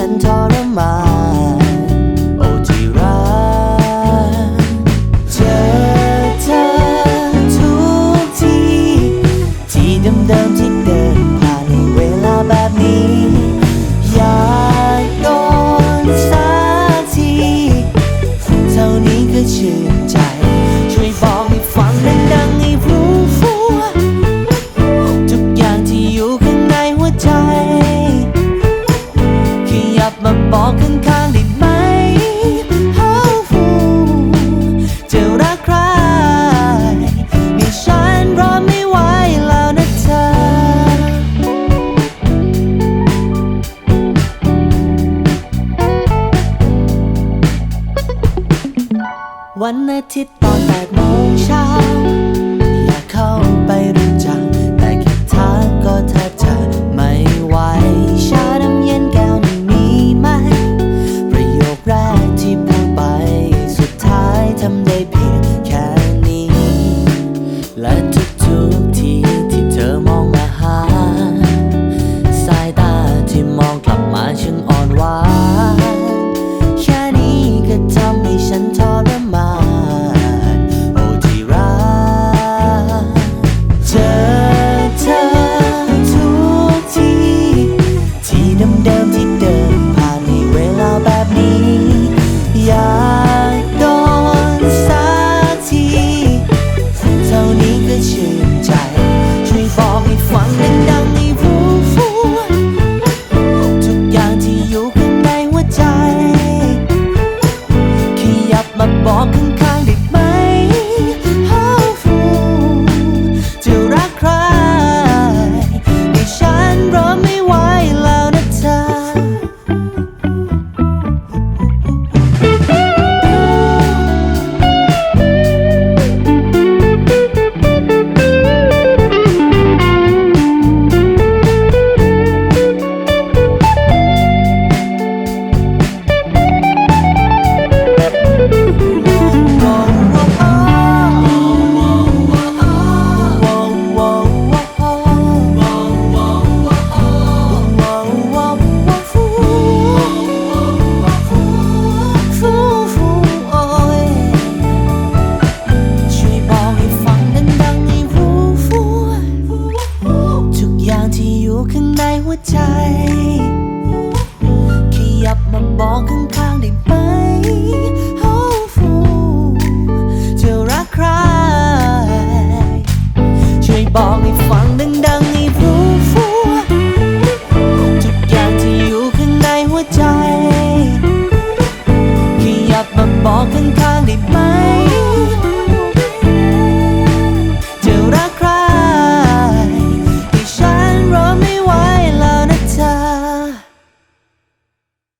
center. วันอาทิตย์ตอนแปดโมงเช้าอยากเข้าไปรู้จัก แต่แค่ทักก็แทบจะไม่ไหวชาดำเย็นแก้วนี้มีไหม ประโยคแรกที่พูดไป สุดท้ายทำได้เพียง ใจ ขยับมาบอกข้างๆได้ไหม Oh fool จะรักใคร ช่วยบอกให้